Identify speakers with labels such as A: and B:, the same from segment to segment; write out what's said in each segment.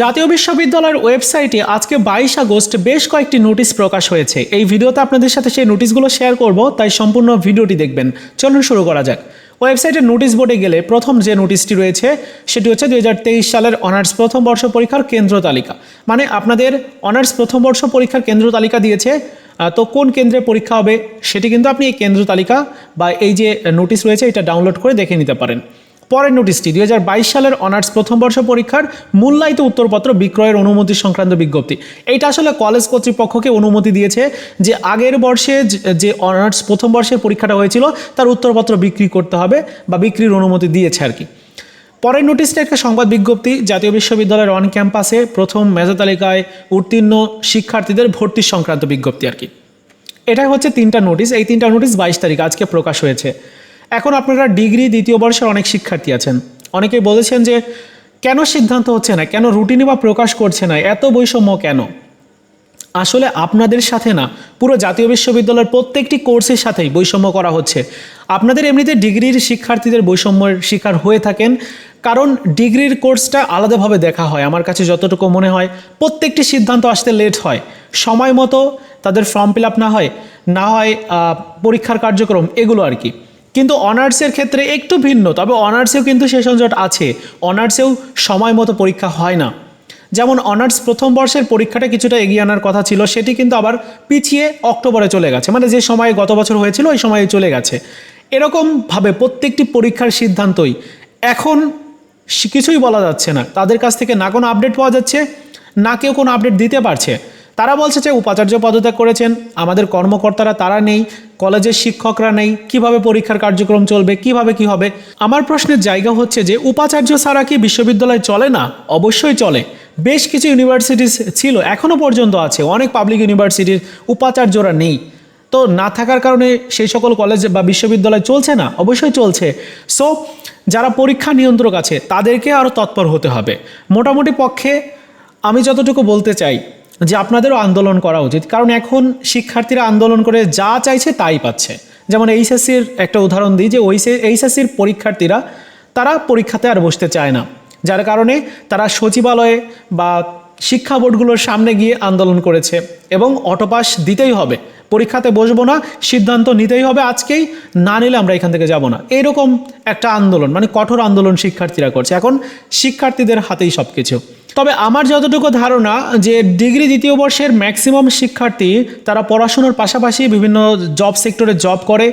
A: জাতীয় বিশ্ববিদ্যালয়ের ওয়েবসাইটে আজকে বাইশ আগস্ট বেশ কয়েকটি নোটিশ প্রকাশ হয়েছে। এই ভিডিওতে আপনাদের সাথে সেই নোটিশগুলো শেয়ার করব, তাই সম্পূর্ণ ভিডিওটি দেখবেন। চলুন শুরু করা যাক। ওয়েবসাইটের নোটিশ বোর্ডে গেলে প্রথম যে নোটিশটি রয়েছে, সেটি হচ্ছে দু হাজার তেইশ সালের অনার্স প্রথম বর্ষ পরীক্ষার কেন্দ্র তালিকা। মানে আপনাদের অনার্স প্রথম বর্ষ পরীক্ষার কেন্দ্র তালিকা দিয়েছে তো কোন কেন্দ্রে পরীক্ষা হবে, সেটি কিন্তু আপনি এই কেন্দ্র তালিকা বা এই যে নোটিশ রয়েছে, এটা ডাউনলোড করে দেখে নিতে পারেন। পরের নোটিশটি, দুই হাজার বাইশ সালের অনার্স প্রথম বর্ষ পরীক্ষার মূল্যায়িত উত্তরপত্র বিক্রয়ের অনুমতি সংক্রান্ত বিজ্ঞপ্তি। এইটা আসলে কলেজ কর্তৃপক্ষকে অনুমতি দিয়েছে যে আগের বর্ষে যে- অনার্স প্রথম বর্ষের পরীক্ষাটা হয়েছিল, তার উত্তরপত্র বিক্রি করতে হবে বা বিক্রির অনুমতি দিয়েছে আর কি। পরের নোটিশটা একটা সংবাদ বিজ্ঞপ্তি, জাতীয় বিশ্ববিদ্যালয়ের অন ক্যাম্পাসে প্রথম মেধা তালিকায় উত্তীর্ণ শিক্ষার্থীদের ভর্তি সংক্রান্ত বিজ্ঞপ্তি আর কি। এটাই হচ্ছে তিনটা নোটিশ, এই তিনটা নোটিশ বাইশ তারিখ আজকে প্রকাশ হয়েছে। এখন আপনারা ডিগ্রি, দ্বিতীয় বর্ষের অনেক শিক্ষার্থী আছেন। অনেকে বলেছেন যে, কেন সিদ্ধান্ত হচ্ছে না? কেন রুটিনে বা প্রকাশ করছে না? এত বৈষম্য কেন? আসলে আপনাদের সাথে না, পুরো জাতীয় বিশ্ববিদ্যালয়ের প্রত্যেকটি কোর্সের সাথেই বৈষম্য করা হচ্ছে। আপনাদের এমনিতে ডিগ্রির শিক্ষার্থীদের বৈষম্যের শিকার হয়ে থাকেন, কারণ ডিগ্রির কোর্সটা আলাদাভাবে দেখা হয়। আমার কাছে যতটুকু মনে হয়, প্রত্যেকটি সিদ্ধান্ত আসতে লেট হয়। সময় মতো তাদের ফর্ম ফিল আপ না হয় না হয় পরীক্ষার কার্যক্রম, এগুলো আর কি। কিন্তু অনার্সের ক্ষেত্রে একটু ভিন্ন, তবে অনার্সেও কিন্তু সে সংজট আছে। অনার্সেও সময় মতো পরীক্ষা হয় না। যেমন অনার্স প্রথম বর্ষের পরীক্ষাটা কিছুটা এগিয়ে আনার কথা ছিল, সেটি কিন্তু আবার পিছিয়ে অক্টোবরে চলে গেছে। মানে যে সময়ে গত বছর হয়েছিল, ওই সময়ে চলে গেছে। এরকমভাবে প্রত্যেকটি পরীক্ষার সিদ্ধান্তই এখন কিছুই বলা যাচ্ছে না। তাদের কাছ থেকে না কোনো আপডেট পাওয়া যাচ্ছে, না কেউ কোনো আপডেট দিতে পারছে। তারা বলছে যে উপাচার্য পদত্যাগ করেছেন, আমাদের কর্মকর্তারা তারা নেই কলেজের শিক্ষকরা নেই, কীভাবে পরীক্ষার কার্যক্রম চলবে, কীভাবে কি হবে? আমার প্রশ্নের জায়গা হচ্ছে যে, উপাচার্য ছাড়া কি বিশ্ববিদ্যালয় চলে না? অবশ্যই চলে। বেশ কিছু ইউনিভার্সিটিস ছিল এখনও পর্যন্ত আছে, অনেক পাবলিক ইউনিভার্সিটির উপাচার্যরা নেই। তো না থাকার কারণে সেই সকল কলেজ বা বিশ্ববিদ্যালয় চলছে না? অবশ্যই চলছে। সো যারা পরীক্ষা নিয়ন্ত্রক আছে, তাদেরকে আরও তৎপর হতে হবে। মোটামুটি পক্ষে আমি যতটুকু বলতে চাই যে আপনাদেরও আন্দোলন করা উচিত। কারণ এখন শিক্ষার্থীরা আন্দোলন করে যা চাইছে তাই পাচ্ছে। যেমন এইচএসসির একটা উদাহরণ দিই যে এইচএসসির পরীক্ষার্থীরা, তারা পরীক্ষাতে আর বসতে চায় না। যার কারণে তারা সচিবালয়ে বা শিক্ষা বোর্ডগুলোর সামনে গিয়ে আন্দোলন করেছে এবং অটোপাস দিতেই হবে। পরীক্ষাতে বসবো না, সিদ্ধান্ত নিতেই হবে, আজকেই না নিলে আমরা এখান থেকে যাব না। এরকম একটা আন্দোলন মানে কঠোর আন্দোলন শিক্ষার্থীরা করছে। এখন শিক্ষার্থীদের হাতেই সব কিছু তবে আমার যতটুকু ধারণা যে ডিগ্রি দ্বিতীয় বর্ষের ম্যাক্সিমাম শিক্ষার্থী তারা পড়াশোনার পাশাপাশি বিভিন্ন জব সেক্টরে জব করে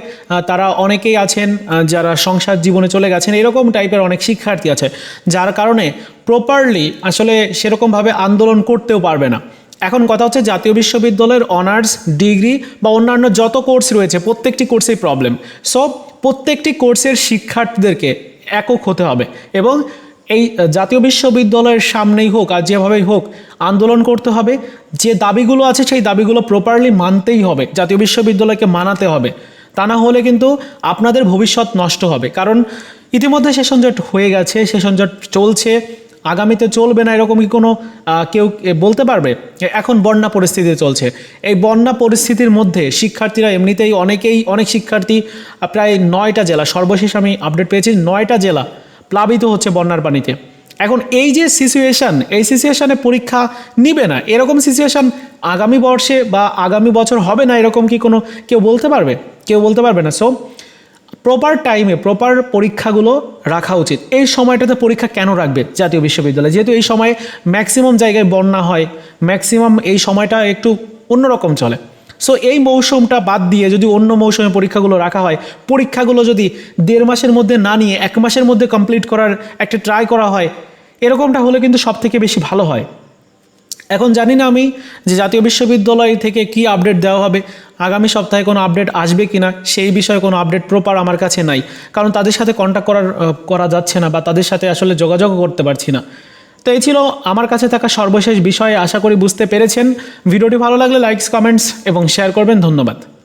A: তারা অনেকেই আছেন যারা সংসার জীবনে চলে গেছেন, এরকম টাইপের অনেক শিক্ষার্থী আছে। যার কারণে প্রপারলি আসলে সেরকমভাবে আন্দোলন করতেও পারবে না। এখন কথা হচ্ছে জাতীয় বিশ্ববিদ্যালয়ের অনার্স ডিগ্রি বা অন্যান্য যত কোর্স রয়েছে, প্রত্যেকটি কোর্সেই প্রবলেম সব প্রত্যেকটি কোর্সের শিক্ষার্থীদেরকে একক হতে হবে এবং এই জাতীয় বিশ্ববিদ্যালয়ের সামনেই হোক আর যেভাবেই হোক আন্দোলন করতে হবে। যে দাবিগুলো আছে সেই দাবিগুলো প্রপারলি মানতেই হবে। জাতীয় বিশ্ববিদ্যালয়কে মানাতে হবে। তা না হলে কিন্তু আপনাদের ভবিষ্যৎ নষ্ট হবে। কারণ ইতিমধ্যে সেশন জট হয়ে গেছে, সেশন জট চলছে। আগামীতে চলবে না এরকম কি কোনো কেউ বলতে পারবে এখন বন্যা পরিস্থিতি চলছে। এই বন্যা পরিস্থিতির মধ্যে শিক্ষার্থীরা এমনিতেই অনেকেই, অনেক শিক্ষার্থী প্রায় নয়টা জেলা, সর্বশেষ আমি আপডেট পেয়েছি, নয়টা জেলা প্লাবিত হচ্ছে বন্যার পানিতে। এখন এই যে সিচুয়েশন এই সিচুয়েশানে পরীক্ষা নিবে না, এরকম সিচুয়েশান আগামী বর্ষে বা আগামী বছর হবে না এরকম কি কোনো কেউ বলতে পারবে? কেউ বলতে পারবে না। সো প্রপার টাইমে প্রপার পরীক্ষাগুলো রাখা উচিত। এই সময়টাতে পরীক্ষা কেন রাখবে জাতীয় বিশ্ববিদ্যালয়? যেহেতু এই সময়ে ম্যাক্সিমাম জায়গায় বন্যা হয় ম্যাক্সিমাম এই সময়টা একটু অন্যরকম চলে। সো এই মৌসুমটা বাদ দিয়ে যদি অন্য মৌসুমে পরীক্ষাগুলো রাখা হয়, পরীক্ষাগুলো যদি দেড় মাসের মধ্যে না নিয়ে এক মাসের মধ্যে কমপ্লিট করার একটা ট্রাই করা হয়, এরকমটা হলে কিন্তু সব থেকে বেশি ভালো হয়। এখন জানি না আমি যে জাতীয় বিশ্ববিদ্যালয় থেকে কি আপডেট দেওয়া হবে, আগামী সপ্তাহে কোনো আপডেট আসবে কি না সেই বিষয়ে কোনো আপডেট প্রপার আমার কাছে নাই। কারণ তাদের সাথে কন্ট্যাক্ট করার করা যাচ্ছে না বা তাদের সাথে আসলে যোগাযোগও করতে পারছি না। তো এই ছিল আমার কাছে থাকা সর্বশেষ বিষয়ে। আশা করি বুঝতে পেরেছেন। ভিডিওটি ভালো লাগলে লাইকস কমেন্টস এবং শেয়ার করবেন। ধন্যবাদ।